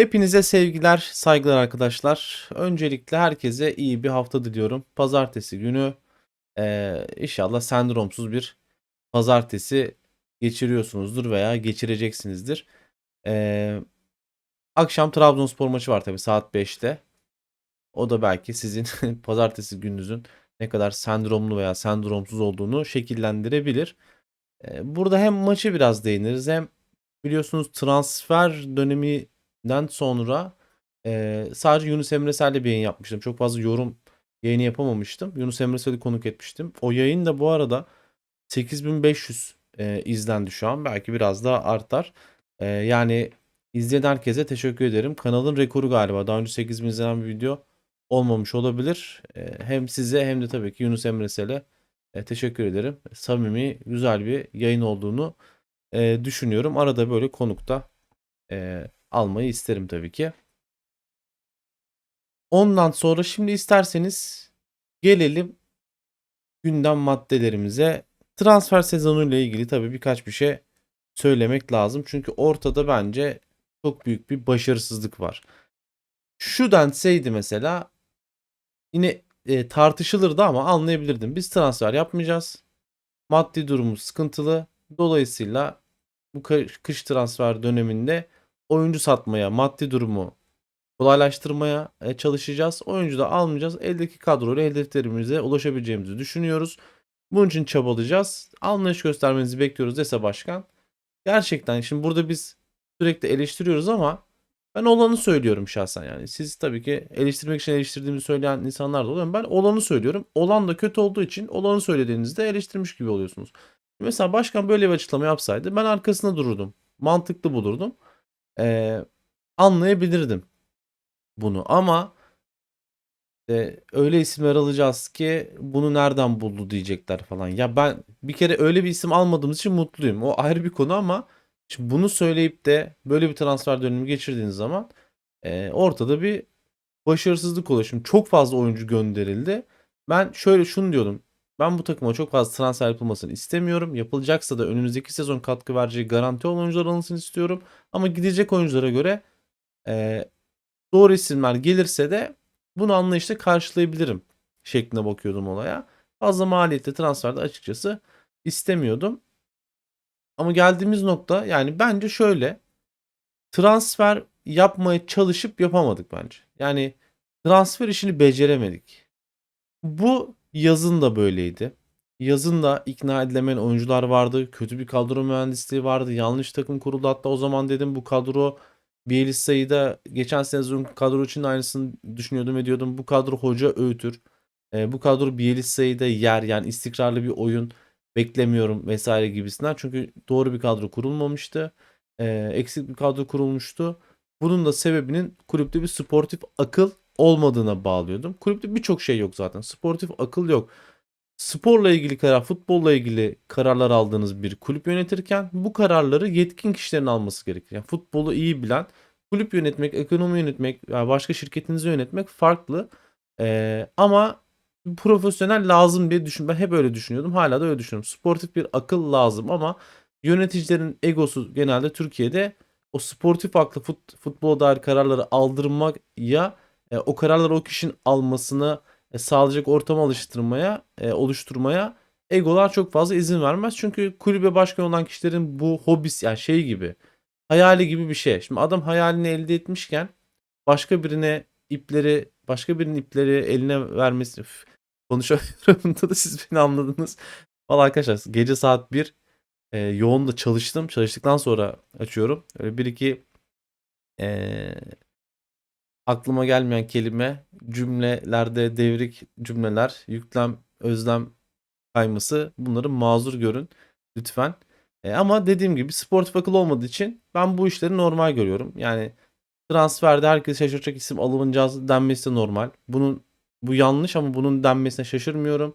Hepinize sevgiler, saygılar arkadaşlar. Öncelikle herkese iyi bir hafta diliyorum. Pazartesi günü eee, inşallah sendromsuz bir pazartesi geçiriyorsunuzdur veya geçireceksinizdir. Eee, akşam Trabzonspor maçı var tabii saat 5'te. O da belki sizin pazartesi gününüzün ne kadar sendromlu veya sendromsuz olduğunu şekillendirebilir. Eee, burada hem maçı biraz değiniriz hem biliyorsunuz transfer döneminden sonra eee, sadece Yunus Emre Sel'le bir yayın yapmıştım. Çok fazla yorum yayını yapamamıştım. Yunus Emre Sel'i konuk etmiştim. O yayın da bu arada 8500 eee, izlendi şu an. Belki biraz daha artar. Eee, yani izleyen herkese teşekkür ederim. Kanalın rekoru galiba. Daha önce 8000 izlenen bir video olmamış olabilir. Eee, hem size hem de tabii ki Yunus Emre Sel'e e, teşekkür ederim. Samimi, güzel bir yayın olduğunu e, düşünüyorum. Arada böyle konukta e, almayı isterim tabii ki. Ondan sonra şimdi isterseniz gelelim gündem maddelerimize. Transfer sezonuyla ilgili tabii birkaç bir şey söylemek lazım. Çünkü ortada bence çok büyük bir başarısızlık var. Şu denseydi mesela yine e, tartışılırdı ama anlayabilirdim. Biz transfer yapmayacağız. Maddi durumumuz sıkıntılı. Dolayısıyla bu kış transfer döneminde oyuncu satmaya, maddi durumu kolaylaştırmaya e, çalışacağız. Oyuncu da almayacağız. Eldeki kadroyla hedeflerimize ulaşabileceğimizi düşünüyoruz. Bunun için çabalayacağız. Anlayış göstermenizi bekliyoruz dese başkan. Gerçekten şimdi burada biz sürekli eleştiriyoruz ama ben olanı söylüyorum şahsen yani. Siz tabii ki eleştirmek için eleştirdiğimi söyleyen insanlar da oluyor. Ben olanı söylüyorum. Olan da kötü olduğu için olanı söylediğinizde eleştirmiş gibi oluyorsunuz. Mesela başkan böyle bir açıklama yapsaydı ben arkasında dururdum. Mantıklı bulurdum. Ee, anlayabilirdim bunu ama e, öyle isimler alacağız ki bunu nereden buldu diyecekler falan. Ya ben bir kere öyle bir isim almadığımız için mutluyum. O ayrı bir konu ama şimdi bunu söyleyip de böyle bir transfer dönemi geçirdiğiniz zaman e, ortada bir başarısızlık oluyor. Şimdi çok fazla oyuncu gönderildi. Ben şöyle şunu diyordum. Ben bu takıma çok fazla transfer yapılmasını istemiyorum. Yapılacaksa da önümüzdeki sezon katkı vereceği garanti olan oyuncular alınsın istiyorum. Ama gidecek oyunculara göre e, doğru isimler gelirse de bunu anlayışla karşılayabilirim şeklinde bakıyordum olaya. Fazla maliyetli transferde açıkçası istemiyordum. Ama geldiğimiz nokta yani bence şöyle transfer yapmaya çalışıp yapamadık bence. Yani transfer işini beceremedik. Bu yazın da böyleydi. Yazın da ikna edilemeyen oyuncular vardı. Kötü bir kadro mühendisliği vardı. Yanlış takım kuruldu. Hatta o zaman dedim bu kadro Bielitsa'yı da geçen sezon kadro için aynısını düşünüyordum ve diyordum bu kadro hoca öğütür. E, bu kadro Bielitsa'yı da yer yani istikrarlı bir oyun beklemiyorum vesaire gibisinden. Çünkü doğru bir kadro kurulmamıştı. E, eksik bir kadro kurulmuştu. Bunun da sebebinin kulüpte bir sportif akıl olmadığına bağlıyordum. Kulüpte birçok şey yok zaten. Sportif akıl yok. Sporla ilgili karar, futbolla ilgili kararlar aldığınız bir kulüp yönetirken bu kararları yetkin kişilerin alması gerekir. Yani futbolu iyi bilen, kulüp yönetmek, ekonomi yönetmek, yani başka şirketinizi yönetmek farklı. Ee, ama profesyonel lazım diye düşün. Ben hep öyle düşünüyordum. Hala da öyle düşünüyorum. Sportif bir akıl lazım ama yöneticilerin egosu genelde Türkiye'de o sportif aklı fut, futbola dair kararları aldırmak ya e, o kararları o kişinin almasını e, sağlayacak ortamı alıştırmaya, e, oluşturmaya egolar çok fazla izin vermez. Çünkü kulübe başkan olan kişilerin bu hobisi yani şey gibi hayali gibi bir şey. Şimdi adam hayalini elde etmişken başka birine ipleri başka birinin ipleri eline vermesi Üf, konuşamıyorum da siz beni anladınız. Valla arkadaşlar gece saat 1 e, yoğun da çalıştım. Çalıştıktan sonra açıyorum. Öyle bir iki e, aklıma gelmeyen kelime, cümlelerde devrik cümleler, yüklem, özlem kayması bunları mazur görün lütfen. E, ama dediğim gibi sportif akıl olmadığı için ben bu işleri normal görüyorum. Yani transferde herkes şaşıracak isim alınacağız denmesi de normal. Bunun bu yanlış ama bunun denmesine şaşırmıyorum.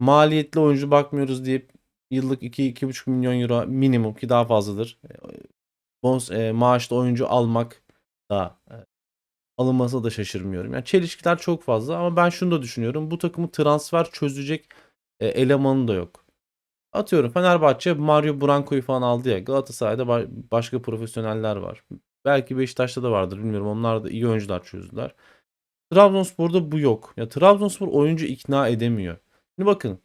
Maliyetli oyuncu bakmıyoruz deyip yıllık 2-2,5 milyon euro minimum ki daha fazladır. E, bons, e, maaşlı oyuncu almak da alınmasına da şaşırmıyorum. Yani çelişkiler çok fazla ama ben şunu da düşünüyorum. Bu takımı transfer çözecek e, elemanı da yok. Atıyorum Fenerbahçe Mario Branco'yu falan aldı ya. Galatasaray'da başka profesyoneller var. Belki Beşiktaş'ta da vardır bilmiyorum. Onlar da iyi oyuncular çözdüler. Trabzonspor'da bu yok. Ya Trabzonspor oyuncu ikna edemiyor. Şimdi bakın.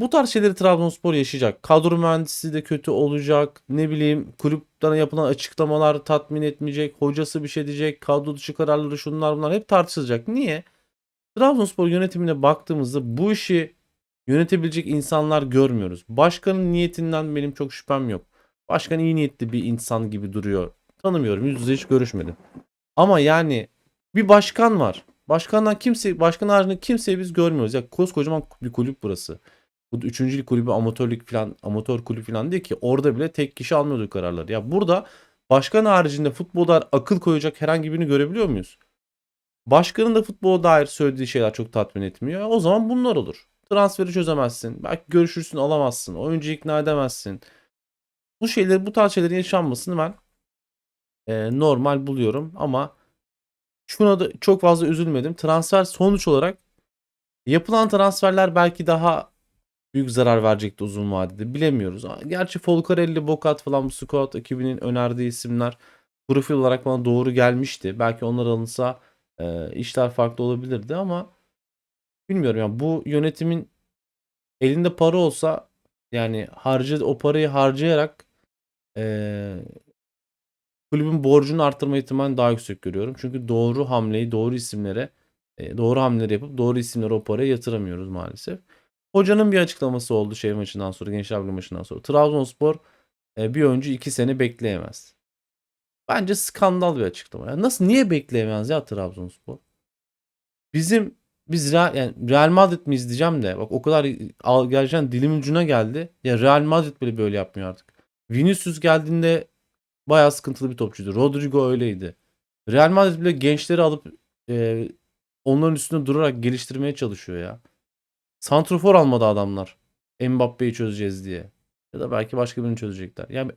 Bu tarz şeyleri Trabzonspor yaşayacak. Kadro mühendisi de kötü olacak. Ne bileyim kulüpten yapılan açıklamalar tatmin etmeyecek. Hocası bir şey diyecek. Kadro dışı kararları şunlar bunlar hep tartışılacak. Niye? Trabzonspor yönetimine baktığımızda bu işi yönetebilecek insanlar görmüyoruz. Başkanın niyetinden benim çok şüphem yok. Başkan iyi niyetli bir insan gibi duruyor. Tanımıyorum. Yüz yüze hiç görüşmedim. Ama yani bir başkan var. Başkandan kimse, başkan haricinde kimseyi biz görmüyoruz. Ya koskocaman bir kulüp burası. Bu üçüncü lig kulübü amatörlük falan, amatör kulüp falan değil ki. Orada bile tek kişi almıyordu kararları. Ya burada başkan haricinde futbolda akıl koyacak herhangi birini görebiliyor muyuz? Başkanın da futbola dair söylediği şeyler çok tatmin etmiyor. O zaman bunlar olur. Transferi çözemezsin. Belki görüşürsün alamazsın. Oyuncu ikna edemezsin. Bu şeyleri bu tarz şeylerin yaşanmasını ben e, normal buluyorum ama şuna da çok fazla üzülmedim. Transfer sonuç olarak yapılan transferler belki daha büyük zarar verecekti uzun vadede. Bilemiyoruz. Gerçi Folcarelli, Bokat falan bu squad ekibinin önerdiği isimler profil olarak bana doğru gelmişti. Belki onlar alınsa e, işler farklı olabilirdi ama bilmiyorum yani bu yönetimin elinde para olsa yani harcı o parayı harcayarak e, kulübün borcunu arttırma ihtimalini daha yüksek görüyorum. Çünkü doğru hamleyi doğru isimlere e, doğru hamleleri yapıp doğru isimlere o parayı yatıramıyoruz maalesef. Hocanın bir açıklaması oldu şey maçından sonra Gençler Birliği maçından sonra. Trabzonspor e, bir oyuncu iki sene bekleyemez. Bence skandal bir açıklama. Yani nasıl niye bekleyemez ya Trabzonspor? Bizim biz Real, yani Real Madrid mi izleyeceğim de bak o kadar al, gerçekten dilim ucuna geldi. Ya Real Madrid bile böyle yapmıyor artık. Vinicius geldiğinde bayağı sıkıntılı bir topçuydu. Rodrigo öyleydi. Real Madrid bile gençleri alıp e, onların üstünde durarak geliştirmeye çalışıyor ya. Santrofor almadı adamlar. Mbappe'yi çözeceğiz diye. Ya da belki başka birini çözecekler. Yani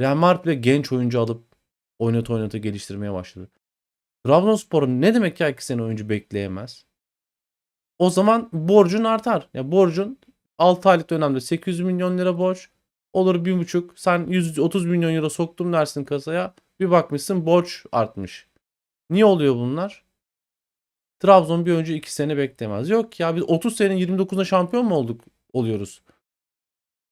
Real Madrid bile genç oyuncu alıp oynata oynata geliştirmeye başladı. Trabzonspor ne demek ya iki sene oyuncu bekleyemez? O zaman borcun artar. Ya borcun 6 aylık dönemde 800 milyon lira borç olur 1,5 sen 130 milyon euro soktum dersin kasaya bir bakmışsın borç artmış. Niye oluyor bunlar? Trabzon bir önce 2 sene beklemez. Yok ya biz 30 senenin 29'unda şampiyon mu olduk oluyoruz?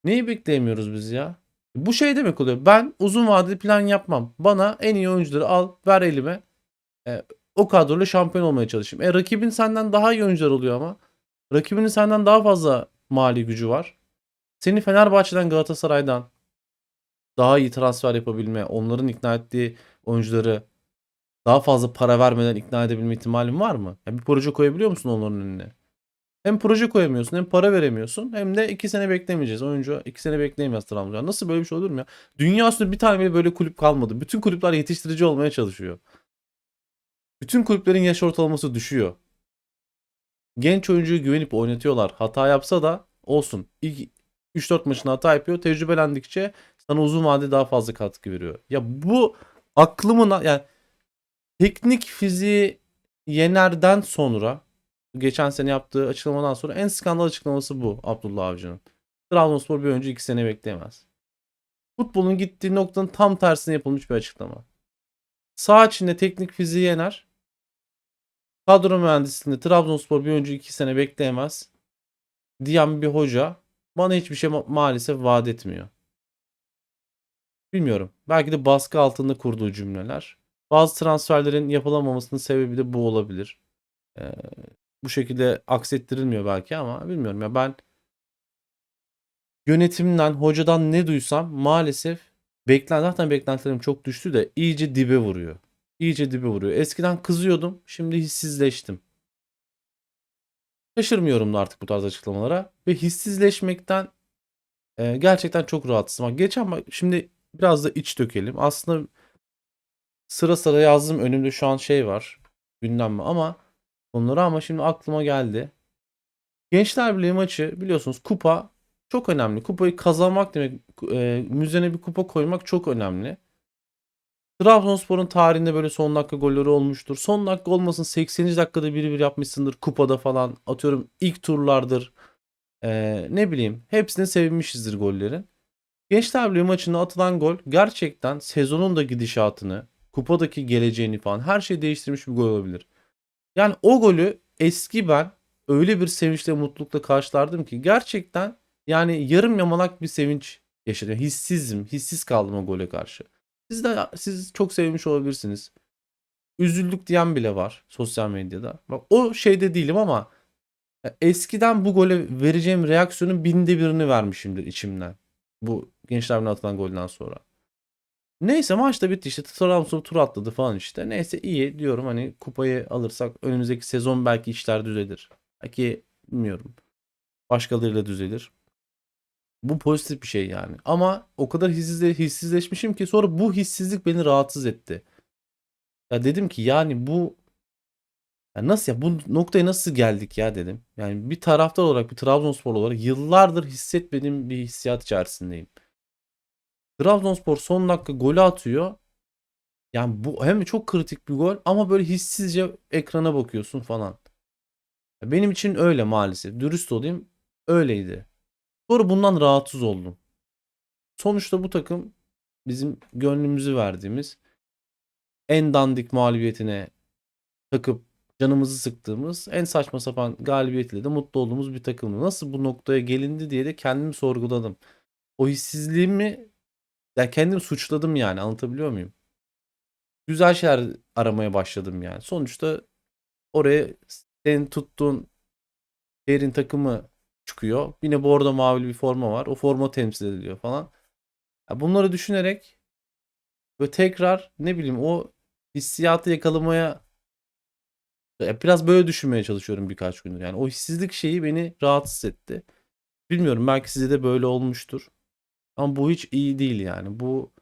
Neyi bekleyemiyoruz biz ya? Bu şey demek oluyor. Ben uzun vadeli plan yapmam. Bana en iyi oyuncuları al, ver elime. E, o kadroyla şampiyon olmaya çalışayım. E rakibin senden daha iyi oyuncular oluyor ama. Rakibinin senden daha fazla mali gücü var. Seni Fenerbahçe'den Galatasaray'dan daha iyi transfer yapabilme, onların ikna ettiği oyuncuları daha fazla para vermeden ikna edebilme ihtimalin var mı? Yani bir proje koyabiliyor musun onların önüne? Hem proje koyamıyorsun hem para veremiyorsun hem de 2 sene beklemeyeceğiz. Oyuncu 2 sene bekleyemez Trabzon. Nasıl böyle bir şey olur mu ya? Dünya üstünde bir tane bile böyle kulüp kalmadı. Bütün kulüpler yetiştirici olmaya çalışıyor. Bütün kulüplerin yaş ortalaması düşüyor. Genç oyuncuyu güvenip oynatıyorlar. Hata yapsa da olsun. İlk 3-4 maçında hata yapıyor. Tecrübelendikçe sana uzun vadede daha fazla katkı veriyor. Ya bu aklımın yani teknik fiziği Yener'den sonra geçen sene yaptığı açıklamadan sonra en skandal açıklaması bu Abdullah Avcı'nın. Trabzonspor bir oyuncu 2 sene bekleyemez. Futbolun gittiği noktanın tam tersine yapılmış bir açıklama. Sağ içinde teknik fiziği yener. Kadro mühendisliğinde Trabzonspor bir oyuncu 2 sene bekleyemez. Diyen bir hoca bana hiçbir şey ma- maalesef vaat etmiyor. Bilmiyorum. Belki de baskı altında kurduğu cümleler. Bazı transferlerin yapılamamasının sebebi de bu olabilir. Ee, bu şekilde aksettirilmiyor belki ama bilmiyorum ya ben yönetimden, hocadan ne duysam maalesef beklen zaten beklentilerim çok düştü de iyice dibe vuruyor. İyice dibe vuruyor. Eskiden kızıyordum, şimdi hissizleştim. Şaşırmıyorum da artık bu tarz açıklamalara ve hissizleşmekten e, gerçekten çok rahatsızım. Geçen şimdi biraz da iç dökelim. Aslında sıra sıra yazdım önümde şu an şey var. Gündem mi ama onları ama şimdi aklıma geldi. Gençler Birliği maçı biliyorsunuz kupa çok önemli. Kupayı kazanmak demek e, müzene bir kupa koymak çok önemli. Trabzonspor'un tarihinde böyle son dakika golleri olmuştur. Son dakika olmasın 80. dakikada biri bir yapmışsındır kupada falan. Atıyorum ilk turlardır. E, ne bileyim hepsine sevinmişizdir gollerin. Gençler Birliği maçında atılan gol gerçekten sezonun da gidişatını, kupadaki geleceğini falan her şeyi değiştirmiş bir gol olabilir. Yani o golü eski ben öyle bir sevinçle mutlulukla karşılardım ki gerçekten yani yarım yamalak bir sevinç yaşadım. Hissizim, hissiz kaldım o gole karşı. Siz de siz çok sevmiş olabilirsiniz. Üzüldük diyen bile var sosyal medyada. Bak o şeyde değilim ama eskiden bu gole vereceğim reaksiyonun binde birini vermişimdir içimden. Bu Gençler atılan golden sonra. Neyse maç da bitti işte. Trabzonspor tur atladı falan işte. Neyse iyi diyorum hani kupayı alırsak önümüzdeki sezon belki işler düzelir. Belki bilmiyorum. Başkalarıyla düzelir. Bu pozitif bir şey yani. Ama o kadar hissizle, hissizleşmişim ki sonra bu hissizlik beni rahatsız etti. Ya dedim ki yani bu ya nasıl ya bu noktaya nasıl geldik ya dedim. Yani bir taraftar olarak bir Trabzonspor olarak yıllardır hissetmediğim bir hissiyat içerisindeyim. Trabzonspor son dakika golü atıyor. Yani bu hem çok kritik bir gol ama böyle hissizce ekrana bakıyorsun falan. Benim için öyle maalesef. Dürüst olayım öyleydi. Sonra bundan rahatsız oldum. Sonuçta bu takım bizim gönlümüzü verdiğimiz en dandik mağlubiyetine takıp canımızı sıktığımız en saçma sapan galibiyetiyle de mutlu olduğumuz bir takımdı. Nasıl bu noktaya gelindi diye de kendimi sorguladım. O hissizliğimi yani kendimi suçladım yani anlatabiliyor muyum? Güzel şeyler aramaya başladım yani. Sonuçta oraya senin tuttuğun şehrin takımı çıkıyor. Yine bordo mavili bir forma var. O forma temsil ediliyor falan. Ya bunları düşünerek ve tekrar ne bileyim o hissiyatı yakalamaya ya biraz böyle düşünmeye çalışıyorum birkaç gündür. Yani o hissizlik şeyi beni rahatsız etti. Bilmiyorum belki size de böyle olmuştur. Ama bu hiç iyi değil yani. Bu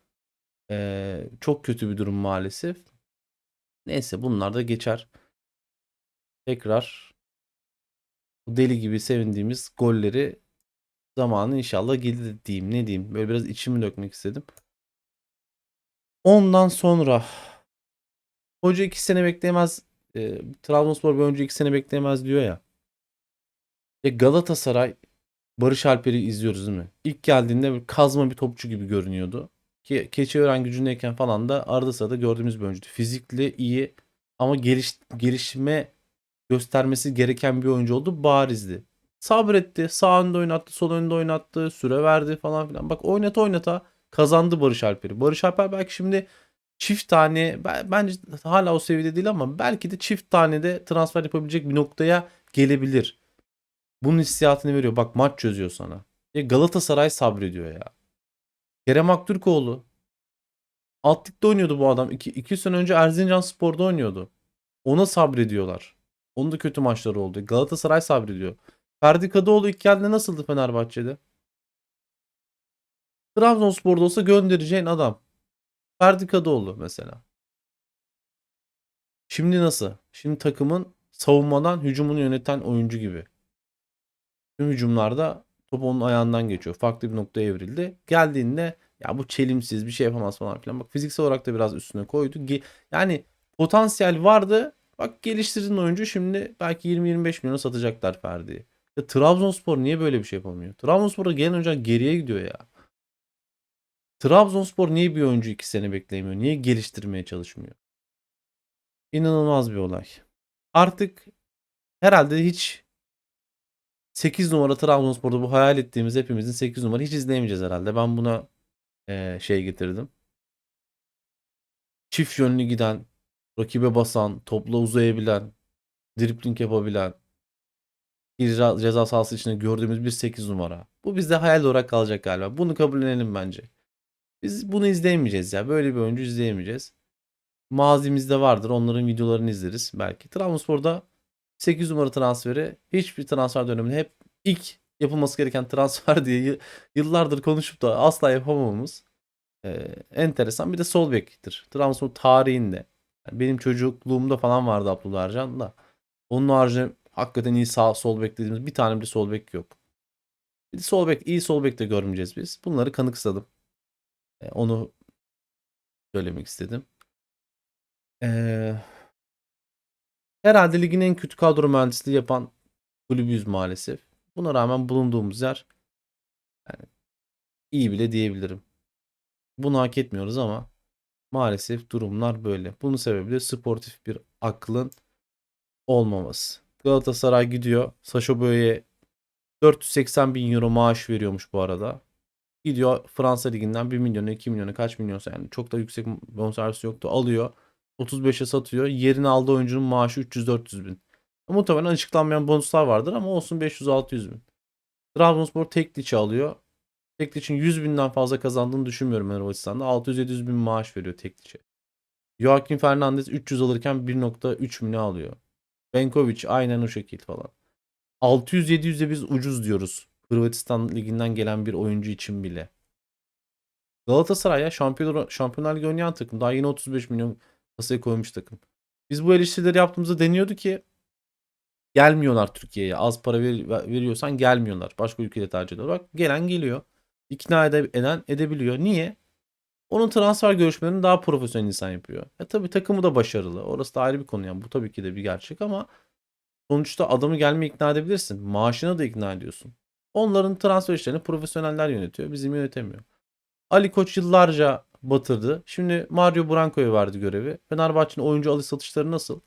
eee, çok kötü bir durum maalesef. Neyse bunlar da geçer. Tekrar deli gibi sevindiğimiz golleri zamanı inşallah gelir diyeyim ne diyeyim. Böyle biraz içimi dökmek istedim. Ondan sonra hoca iki sene bekleyemez e, Trabzonspor bir önce iki sene bekleyemez diyor ya. E Galatasaray Barış Alper'i izliyoruz değil mi? İlk geldiğinde bir kazma bir topçu gibi görünüyordu. Ki Keçiören gücündeyken falan da arada sırada gördüğümüz bir oyuncuydu. Fizikli iyi ama geliş, gelişme göstermesi gereken bir oyuncu oldu barizdi. Sabretti. Sağ önde oynattı, sol önde oynattı, süre verdi falan filan. Bak oynata oynata kazandı Barış Alper'i. Barış Alper belki şimdi çift tane ben- bence hala o seviyede değil ama belki de çift tane de transfer yapabilecek bir noktaya gelebilir. Bunun hissiyatını veriyor. Bak maç çözüyor sana. E Galatasaray sabrediyor ya. Kerem Aktürkoğlu. Alt oynuyordu bu adam. 2 sene önce Erzincan Spor'da oynuyordu. Ona sabrediyorlar. Onun da kötü maçları oldu. Galatasaray sabrediyor. Ferdi Kadıoğlu ilk geldiğinde nasıldı Fenerbahçe'de? Trabzonspor'da olsa göndereceğin adam. Ferdi Kadıoğlu mesela. Şimdi nasıl? Şimdi takımın savunmadan hücumunu yöneten oyuncu gibi. Tüm hücumlarda top onun ayağından geçiyor. Farklı bir noktaya evrildi. Geldiğinde ya bu çelimsiz bir şey yapamaz falan filan. Bak fiziksel olarak da biraz üstüne koydu. Yani potansiyel vardı. Bak geliştirdin oyuncu şimdi belki 20-25 milyona satacaklar Ferdi'yi. Ya Trabzonspor niye böyle bir şey yapamıyor? Trabzonspor'a gelen oyuncular geriye gidiyor ya. Trabzonspor niye bir oyuncu 2 sene bekleyemiyor? Niye geliştirmeye çalışmıyor? İnanılmaz bir olay. Artık herhalde hiç 8 numara Trabzonspor'da bu hayal ettiğimiz hepimizin 8 numara hiç izleyemeyeceğiz herhalde. Ben buna eee, şey getirdim. Çift yönlü giden, rakibe basan, topla uzayabilen, dribling yapabilen, ceza, ceza sahası içinde gördüğümüz bir 8 numara. Bu bizde hayal olarak kalacak galiba. Bunu kabullenelim bence. Biz bunu izleyemeyeceğiz ya. Böyle bir oyuncu izleyemeyeceğiz. Mazimizde vardır. Onların videolarını izleriz belki. Trabzonspor'da 8 numara transferi hiçbir transfer döneminde hep ilk yapılması gereken transfer diye yıllardır konuşup da asla yapamamamız e, enteresan. Bir de sol bektir. Trabzonspor tarihinde. Yani benim çocukluğumda falan vardı Abdullah Ercan da. Onun haricinde hakikaten iyi sağ sol bek dediğimiz bir tane bile sol bek yok. Bir de sol bek, iyi sol bek de görmeyeceğiz biz. Bunları kanıksadım. E, onu söylemek istedim. Eee herhalde ligin en kötü kadro mühendisliği yapan kulübüyüz maalesef. Buna rağmen bulunduğumuz yer yani iyi bile diyebilirim. Bunu hak etmiyoruz ama maalesef durumlar böyle. Bunun sebebi de sportif bir aklın olmaması. Galatasaray gidiyor. Saşo Boey'e 480 bin euro maaş veriyormuş bu arada. Gidiyor Fransa liginden 1 milyonu 2 milyonu kaç milyonsa yani çok da yüksek bonservisi yoktu alıyor. 35'e satıyor. Yerine aldığı oyuncunun maaşı 300-400 bin. Muhtemelen açıklanmayan bonuslar vardır ama olsun 500-600 bin. Trabzonspor Tekliç'i alıyor. Tekliç'in 100 binden fazla kazandığını düşünmüyorum Hırvatistan'da. 600-700 bin maaş veriyor Tekliç'e. Joaquin Fernandez 300 alırken 1.3 milyon alıyor. Benkovic aynen o şekil falan. 600-700'e biz ucuz diyoruz. Hırvatistan liginden gelen bir oyuncu için bile. Galatasaray'a şampiyon, şampiyonlar ligi oynayan takım. Daha yine 35 milyon kasaya koymuş takım. Biz bu eleştirileri yaptığımızda deniyordu ki gelmiyorlar Türkiye'ye. Az para ver, veriyorsan gelmiyorlar. Başka ülkede tercih ediyorlar. Bak gelen geliyor. İkna ede, eden edebiliyor. Niye? Onun transfer görüşmelerini daha profesyonel insan yapıyor. E tabii takımı da başarılı. Orası da ayrı bir konu yani. Bu tabii ki de bir gerçek ama sonuçta adamı gelmeye ikna edebilirsin. Maaşına da ikna ediyorsun. Onların transfer işlerini profesyoneller yönetiyor. Bizim yönetemiyor. Ali Koç yıllarca batırdı. Şimdi Mario Branco'ya verdi görevi. Fenerbahçe'nin oyuncu alış satışları nasıl?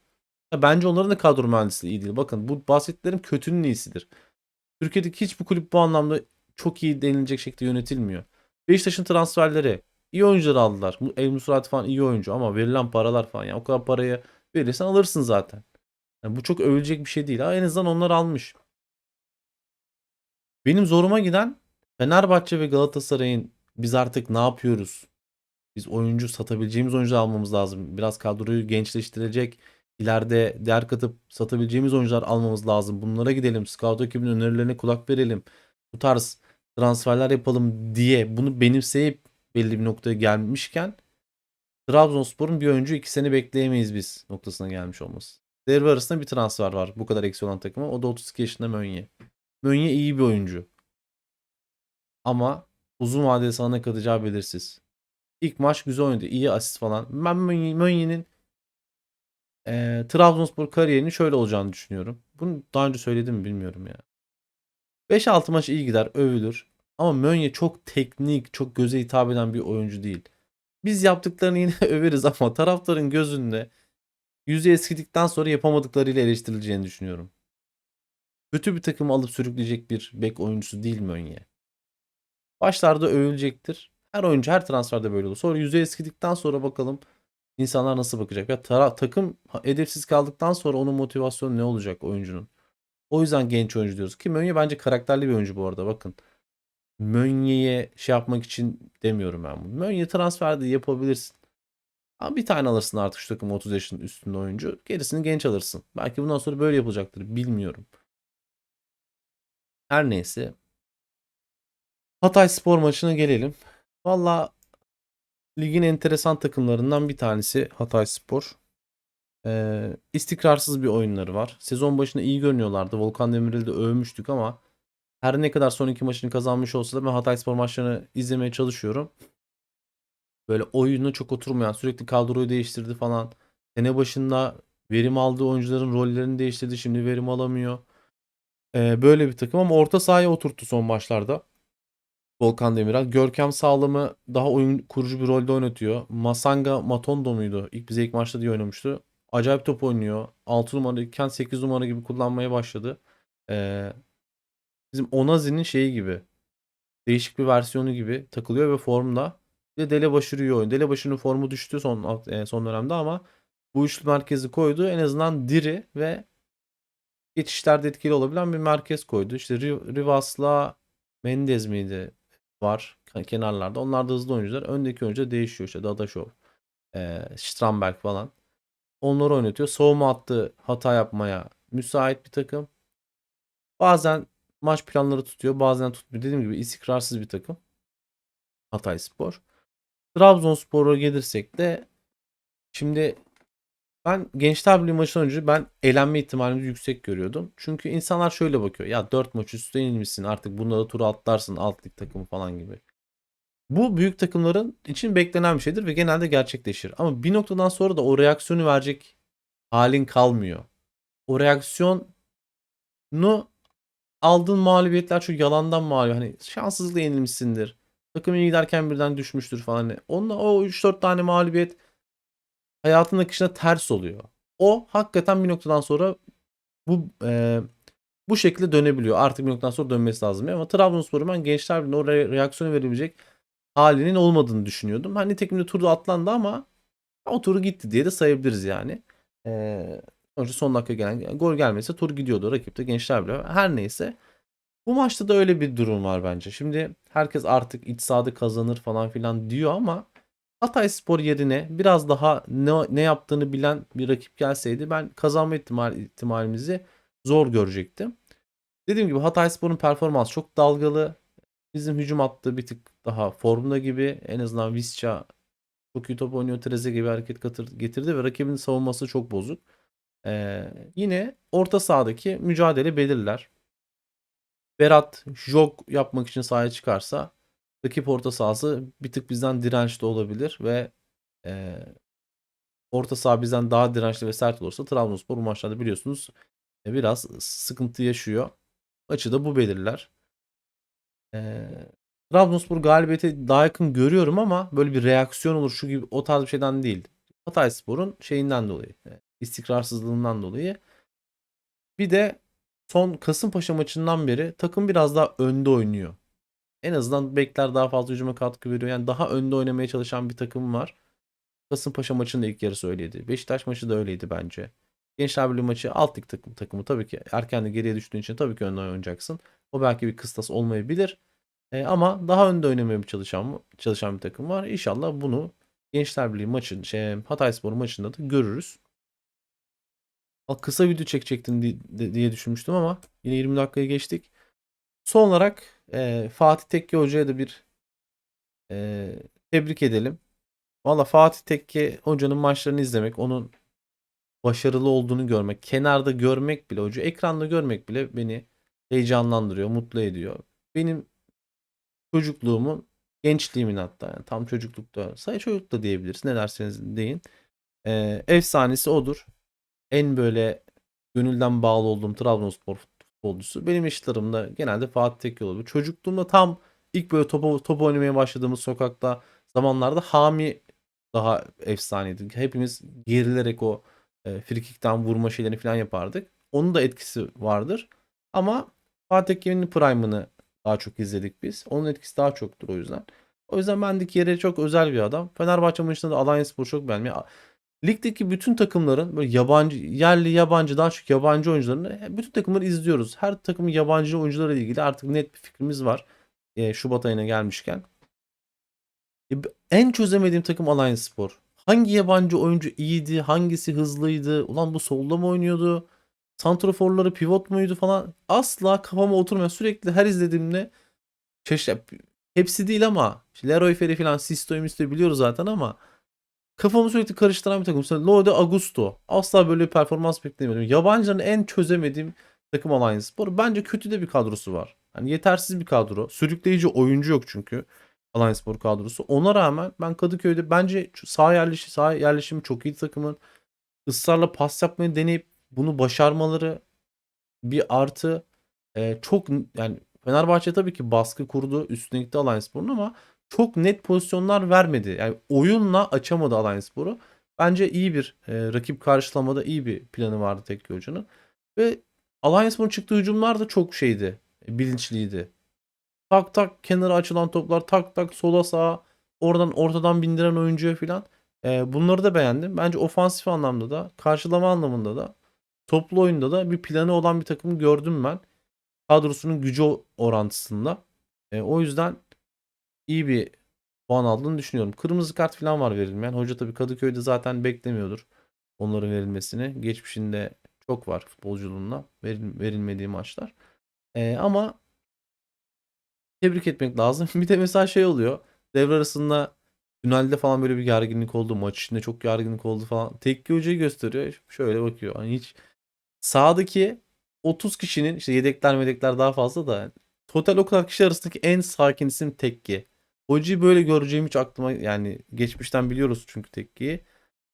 Ya bence onların da kadro mühendisliği iyi değil. Bakın bu bahsettiklerim kötünün iyisidir. Türkiye'deki hiçbir kulüp bu anlamda çok iyi denilecek şekilde yönetilmiyor. Beşiktaş'ın transferleri iyi oyuncular aldılar. El Musurat falan iyi oyuncu ama verilen paralar falan yani o kadar parayı verirsen alırsın zaten. Yani bu çok övülecek bir şey değil. Ha, en azından onlar almış. Benim zoruma giden Fenerbahçe ve Galatasaray'ın biz artık ne yapıyoruz? Biz oyuncu satabileceğimiz oyuncu almamız lazım. Biraz kadroyu gençleştirecek, ileride değer katıp satabileceğimiz oyuncular almamız lazım. Bunlara gidelim. Scout ekibinin önerilerine kulak verelim. Bu tarz transferler yapalım diye bunu benimseyip belli bir noktaya gelmişken Trabzonspor'un bir oyuncu iki sene bekleyemeyiz biz noktasına gelmiş olması. Devre arasında bir transfer var bu kadar eksi olan takıma. O da 32 yaşında Mönye. Mönye iyi bir oyuncu. Ama uzun vadede sana katacağı belirsiz. İlk maç güzel oynadı. iyi asist falan. Ben Mönye'nin e, Trabzonspor kariyerinin şöyle olacağını düşünüyorum. Bunu daha önce söyledim mi bilmiyorum ya. 5-6 maç iyi gider, övülür. Ama Mönye çok teknik, çok göze hitap eden bir oyuncu değil. Biz yaptıklarını yine överiz ama taraftarın gözünde yüzü eskidikten sonra yapamadıklarıyla eleştirileceğini düşünüyorum. Kötü bir takımı alıp sürükleyecek bir bek oyuncusu değil Mönye. Başlarda övülecektir. Her oyuncu her transferde böyle olur. Sonra yüzey eskidikten sonra bakalım insanlar nasıl bakacak. Ya tara- takım edepsiz kaldıktan sonra onun motivasyonu ne olacak oyuncunun. O yüzden genç oyuncu diyoruz. Ki Mönye bence karakterli bir oyuncu bu arada bakın. Mönye'ye şey yapmak için demiyorum ben bunu. Mönye transferde yapabilirsin. Ama bir tane alırsın artık şu takım 30 yaşın üstünde oyuncu. Gerisini genç alırsın. Belki bundan sonra böyle yapacaktır. Bilmiyorum. Her neyse. Hatay Spor maçına gelelim. Valla ligin enteresan takımlarından bir tanesi Hatay Spor. Ee, istikrarsız bir oyunları var. Sezon başında iyi görünüyorlardı. Volkan Demirel'i de övmüştük ama her ne kadar son iki maçını kazanmış olsa da ben Hatay Spor maçlarını izlemeye çalışıyorum. Böyle oyunu çok oturmayan, sürekli kadroyu değiştirdi falan. Sene başında verim aldığı oyuncuların rollerini değiştirdi. Şimdi verim alamıyor. Ee, böyle bir takım ama orta sahaya oturttu son maçlarda. Volkan Demirel. Görkem Sağlam'ı daha oyun kurucu bir rolde oynatıyor. Masanga Matondo muydu? İlk bize ilk maçta diye oynamıştı. Acayip top oynuyor. 6 numara iken 8 numara gibi kullanmaya başladı. Ee, bizim Onazi'nin şeyi gibi. Değişik bir versiyonu gibi takılıyor ve formda. Bir de Delebaşı iyi oyun. Delebaşı'nın formu düştü son e, son dönemde ama bu üçlü merkezi koydu. En azından diri ve geçişlerde etkili olabilen bir merkez koydu. İşte Rivas'la Mendez miydi? Var kenarlarda. Onlar da hızlı oyuncular. Öndeki oyuncu değişiyor. İşte Dadaşov, e, Stramberg falan. Onları oynatıyor. Soğuma attı hata yapmaya müsait bir takım. Bazen maç planları tutuyor. Bazen tutmuyor. Dediğim gibi istikrarsız bir takım. Hatay Spor. Trabzonspor'a gelirsek de şimdi ben Gençler Birliği maçından önce ben elenme ihtimalini yüksek görüyordum. Çünkü insanlar şöyle bakıyor. Ya 4 maç üstte yenilmişsin artık bunda da tur atlarsın alt lig takımı falan gibi. Bu büyük takımların için beklenen bir şeydir ve genelde gerçekleşir. Ama bir noktadan sonra da o reaksiyonu verecek halin kalmıyor. O reaksiyonu aldığın mağlubiyetler şu yalandan mağlup. Hani şanssızlıkla yenilmişsindir. takım iyi giderken birden düşmüştür falan. Hani Onunla o 3-4 tane mağlubiyet hayatın akışına ters oluyor. O hakikaten bir noktadan sonra bu e, bu şekilde dönebiliyor. Artık bir noktadan sonra dönmesi lazım. Ama Trabzonspor'un ben Gençler Birliği'ne oraya reaksiyonu verebilecek halinin olmadığını düşünüyordum. Hani nitekim de turda atlandı ama o turu gitti diye de sayabiliriz yani. Ee, sonuçta son dakika gelen gol gelmese tur gidiyordu. Rakip de Gençler Birliği. Her neyse. Bu maçta da öyle bir durum var bence. Şimdi herkes artık iç sahada kazanır falan filan diyor ama Hatay Spor yerine biraz daha ne, ne yaptığını bilen bir rakip gelseydi ben kazanma ihtimal, ihtimalimizi zor görecektim. Dediğim gibi Hatay Spor'un performansı çok dalgalı. Bizim hücum attığı bir tık daha formda gibi. En azından Visca çok iyi top oynuyor. Treze gibi hareket getirdi ve rakibin savunması çok bozuk. Ee, yine orta sahadaki mücadele belirler. Berat jog yapmak için sahaya çıkarsa rakip orta sahası bir tık bizden dirençli olabilir ve e, orta saha bizden daha dirençli ve sert olursa Trabzonspor bu maçlarda biliyorsunuz e, biraz sıkıntı yaşıyor. Maçı da bu belirler. E, Trabzonspor galibiyete daha yakın görüyorum ama böyle bir reaksiyon olur şu gibi o tarz bir şeyden değil. Hatayspor'un şeyinden dolayı, e, istikrarsızlığından dolayı. Bir de son Kasımpaşa maçından beri takım biraz daha önde oynuyor. En azından bekler daha fazla hücuma katkı veriyor. Yani daha önde oynamaya çalışan bir takım var. Kasımpaşa maçının da ilk yarısı öyleydi. Beşiktaş maçı da öyleydi bence. Gençler Birliği maçı alt lig takım, takımı tabii ki erken de geriye düştüğün için tabii ki önde oynayacaksın. O belki bir kıstas olmayabilir. E, ama daha önde oynamaya çalışan çalışan bir takım var. İnşallah bunu Gençler Birliği maçın, şey, Hatayspor maçında da görürüz. Kısa video çekecektim di- diye düşünmüştüm ama yine 20 dakikayı geçtik. Son olarak e, Fatih Tekke Hoca'ya da bir e, tebrik edelim. Valla Fatih Tekke Hoca'nın maçlarını izlemek, onun başarılı olduğunu görmek, kenarda görmek bile hoca, ekranda görmek bile beni heyecanlandırıyor, mutlu ediyor. Benim çocukluğumun, gençliğimin hatta yani tam çocuklukta, sayı çocuk da diyebiliriz. Ne derseniz deyin. E, efsanesi odur. En böyle gönülden bağlı olduğum Trabzonspor futbolcusu. Benim yaşlarımda genelde Fatih Tekke. Çocukluğumda tam ilk böyle top, top oynamaya başladığımız sokakta zamanlarda Hami daha efsaneydi. Hepimiz gerilerek o e, frikikten vurma şeylerini falan yapardık. Onun da etkisi vardır. Ama Fatih Tekke'nin prime'ını daha çok izledik biz. Onun etkisi daha çoktur o yüzden. O yüzden bendeki yeri çok özel bir adam. Fenerbahçe maçında da Alanya Spor çok beğenmiyor. Ligdeki bütün takımların böyle yabancı, yerli yabancı daha çok yabancı oyuncularını bütün takımları izliyoruz. Her takımın yabancı oyuncularla ilgili artık net bir fikrimiz var. E, Şubat ayına gelmişken. E, en çözemediğim takım Alanya Spor. Hangi yabancı oyuncu iyiydi? Hangisi hızlıydı? Ulan bu solda mı oynuyordu? Santroforları pivot muydu falan. Asla kafama oturmuyor. Sürekli her izlediğimde şaşır. Hepsi değil ama Leroy Ferry falan Sisto'yu biliyoruz zaten ama kafamı sürekli karıştıran bir takım. Mesela Lode Augusto. Asla böyle bir performans beklemiyordum. Yabancıların en çözemediğim takım Alliance Spor. Bence kötü de bir kadrosu var. Yani yetersiz bir kadro. Sürükleyici oyuncu yok çünkü. Alliance Spor kadrosu. Ona rağmen ben Kadıköy'de bence sağ yerleşimi, sağ yerleşimi çok iyi takımın. ısrarla pas yapmayı deneyip bunu başarmaları bir artı. Ee, çok yani Fenerbahçe tabii ki baskı kurdu. Üstüne gitti Alliance Spor'un ama çok net pozisyonlar vermedi. Yani oyunla açamadı Alliance Spor'u. Bence iyi bir e, rakip karşılamada iyi bir planı vardı Tekke Hoca'nın. Ve Alliance Spor'un çıktığı hücumlar da çok şeydi. Bilinçliydi. Tak tak kenara açılan toplar tak tak sola sağa oradan ortadan bindiren oyuncuya filan. E, bunları da beğendim. Bence ofansif anlamda da karşılama anlamında da toplu oyunda da bir planı olan bir takımı gördüm ben. Kadrosunun gücü orantısında. E, o yüzden iyi bir puan aldığını düşünüyorum. Kırmızı kart falan var verilmeyen. Hoca tabii Kadıköy'de zaten beklemiyordur onların verilmesini. Geçmişinde çok var futbolculuğunda veril, verilmediği maçlar. Ee, ama tebrik etmek lazım. Bir de mesela şey oluyor. Devre arasında tünelde falan böyle bir gerginlik oldu. Maç içinde çok gerginlik oldu falan. Tekki hocayı gösteriyor. Şöyle bakıyor. Hani hiç sağdaki 30 kişinin işte yedekler medekler daha fazla da total o kadar kişi arasındaki en sakin isim Tekki. Hocayı böyle göreceğim hiç aklıma yani geçmişten biliyoruz çünkü Tekki'yi.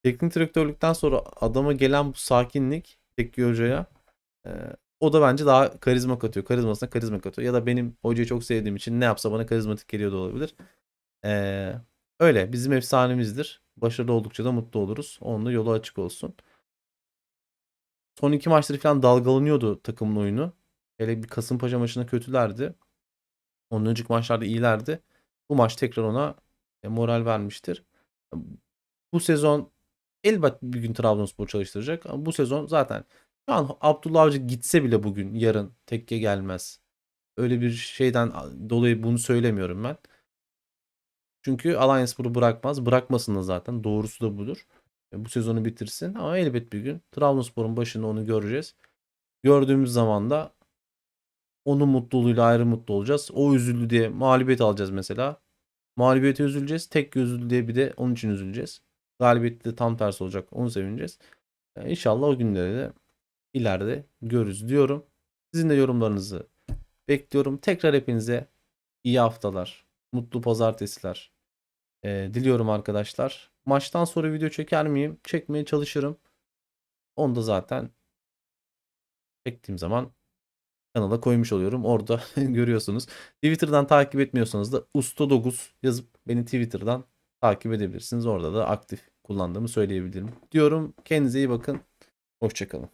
Teknik direktörlükten sonra adama gelen bu sakinlik Tekki Hoca'ya e, O da bence daha karizma katıyor. Karizmasına karizma katıyor. Ya da benim hocayı çok sevdiğim için ne yapsa bana karizmatik geliyor da olabilir. Ee, öyle. Bizim efsanemizdir. Başarılı oldukça da mutlu oluruz. Onun da yolu açık olsun. Son iki maçları falan dalgalanıyordu takımın oyunu. Hele bir Kasımpaşa maçında kötülerdi. Onun önceki maçlarda iyilerdi. Bu maç tekrar ona e, moral vermiştir. Bu sezon elbet bir gün Trabzonspor çalıştıracak. Bu sezon zaten şu an Abdullah Avcı gitse bile bugün yarın tekke gelmez. Öyle bir şeyden dolayı bunu söylemiyorum ben. Çünkü Alliancespor'u bırakmaz. Bırakmasın da zaten. Doğrusu da budur. E, Bu sezonu bitirsin. Ama elbet bir gün Trabzonspor'un başında onu göreceğiz. Gördüğümüz zaman da onun mutluluğuyla ayrı mutlu olacağız. O üzüldü diye mağlubiyet alacağız mesela. Mağlubiyete üzüleceğiz. Tek üzüldü diye bir de onun için üzüleceğiz. Galibiyette de tam tersi olacak. Onu sevineceğiz. E, İnşallah o günleri de ileride görürüz diyorum. Sizin de yorumlarınızı bekliyorum. Tekrar hepinize iyi haftalar, mutlu pazartesiler e, diliyorum arkadaşlar. Maçtan sonra video çeker miyim? Çekmeye çalışırım. Onu da zaten çektiğim zaman kanala koymuş oluyorum. Orada görüyorsunuz. Twitter'dan takip etmiyorsanız da Usta9 yazıp beni Twitter'dan takip edebilirsiniz. Orada da aktif kullandığımı söyleyebilirim. Diyorum kendinize iyi bakın. Hoşçakalın.